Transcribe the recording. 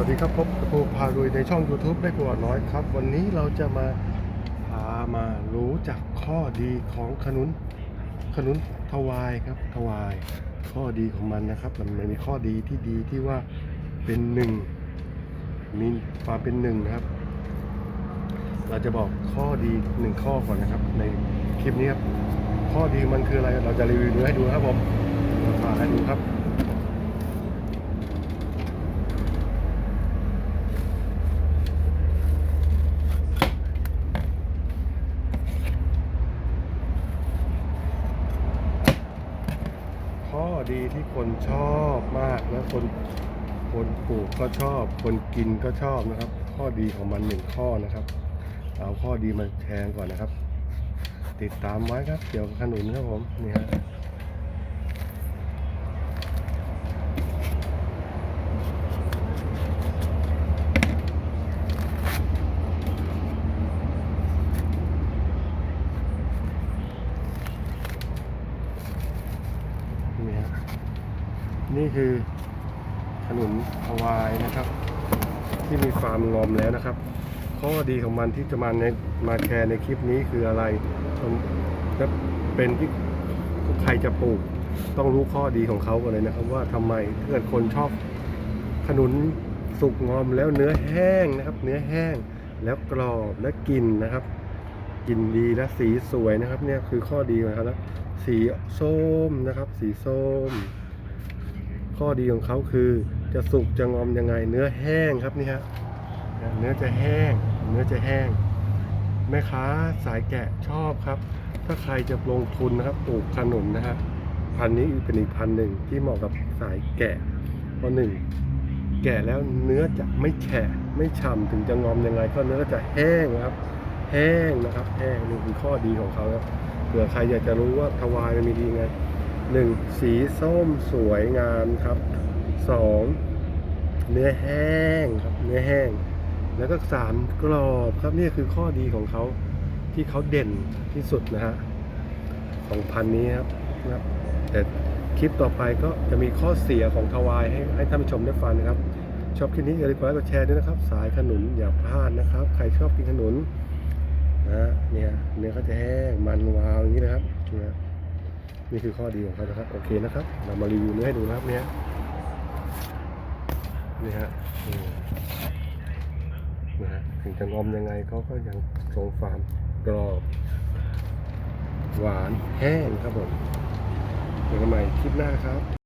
วัสดีครับพบกับภูพารุยในช่อง YouTube ได้ปวดน้อยครับ วันนี้เราจะมาพามารู้จักข้อดีของขนุนขนุนทวายครับทวาย ข้อดีของมันนะครับมันมีข้อดีที่ดีที่ว่าเป็นหนึ่งมีความเป็นหนึ่งนะครับ เราจะบอกข้อดีหนึ่งข้อก่อนนะครับ ในคลิปนี้ครับข้อดีมันคืออะไรเราจะรีวิวให้ดูครับผมพาให้ดูครับ ข้อดีที่คนชอบมากนะคนคนปลูกก็ชอบ คนกินก็ชอบนะครับ ข้อดีของมันหนึ่งข้อนะครับ เอาข้อดีมาแชร์ก่อนนะครับ ติดตามไว้ครับเกี่ยวกับขนุนครับผมนี่ฮะนี่ฮะ นี่คือขนุนฮาวายนะครับ ที่มีฟาร์มงอมแล้วนะครับ ข้อดีของมันที่จะมาในมาแชร์ในคลิปนี้คืออะไรผมจะเป็นที่ใครจะปลูกต้องรู้ข้อดีของเขากันเลยนะครับ ว่าทำไมถ้าเกิดคนชอบขนุนสุกงอมแล้วเนื้อแห้งนะครับ เนื้อแห้งแล้วกรอบและกลิ่นนะครับกลิ่นดีและสีสวยนะครับ เนี่ยคือข้อดีของเขาแล้วสีส้มนะครับ สีส้ม ข้อดีของเขาคือจะสุกจะงอมยังไง เนื้อแห้งครับนี่ฮะเนื้อจะแห้ง เนื้อจะแห้ง แม่ค้าสายแกะชอบครับ ถ้าใครจะลงทุนนะครับปลูกขนุนนะฮะพันนี้เป็นอีกพันหนึ่งที่เหมาะกับสายแกะเพราะหนึ่งแก่แล้วเนื้อจะไม่แฉะไม่ฉ่ำถึงจะงอมยังไง ก็เนื้อจะแห้งครับ แห้งนะครับ แห้งนี่คือข้อดีของเขาครับเผื่อใครอยากจะรู้ว่าทวายมันมีดีไง หนึ่งสีส้มสวยงามครับสองเนื้อแห้งครับเนื้อแห้ง แล้วก็สามกรอบครับนี่คือข้อดีของเขาที่เขาเด่นที่สุดนะฮะของพันนี้ครับนะครับแต่คลิปต่อไปก็จะมีข้อเสียของทวายให้ให้ท่านผู้ชมได้ฟังนะครับ ชอบคลิปนี้อย่าลืมกดไลค์กดแชร์ด้วยนะครับ สายขนุนอย่าพลาดนะครับ ใครชอบกินขนุนนะเนี่ยเนื้อเขาจะแห้งมันวาวอย่างนี้นะครับนี่ย นี่คือข้อดีของเขานะครับ โอเคนะครับ เรามารีวิวเนื้อให้ดูนะครับเนี่ยนี่ฮะนี่นะฮะถึงจะงอมยังไงเขาก็ยังทรงฟาร์มกรอบ หวานแห้งครับผมเจอกันใหม่คลิปหน้าครับ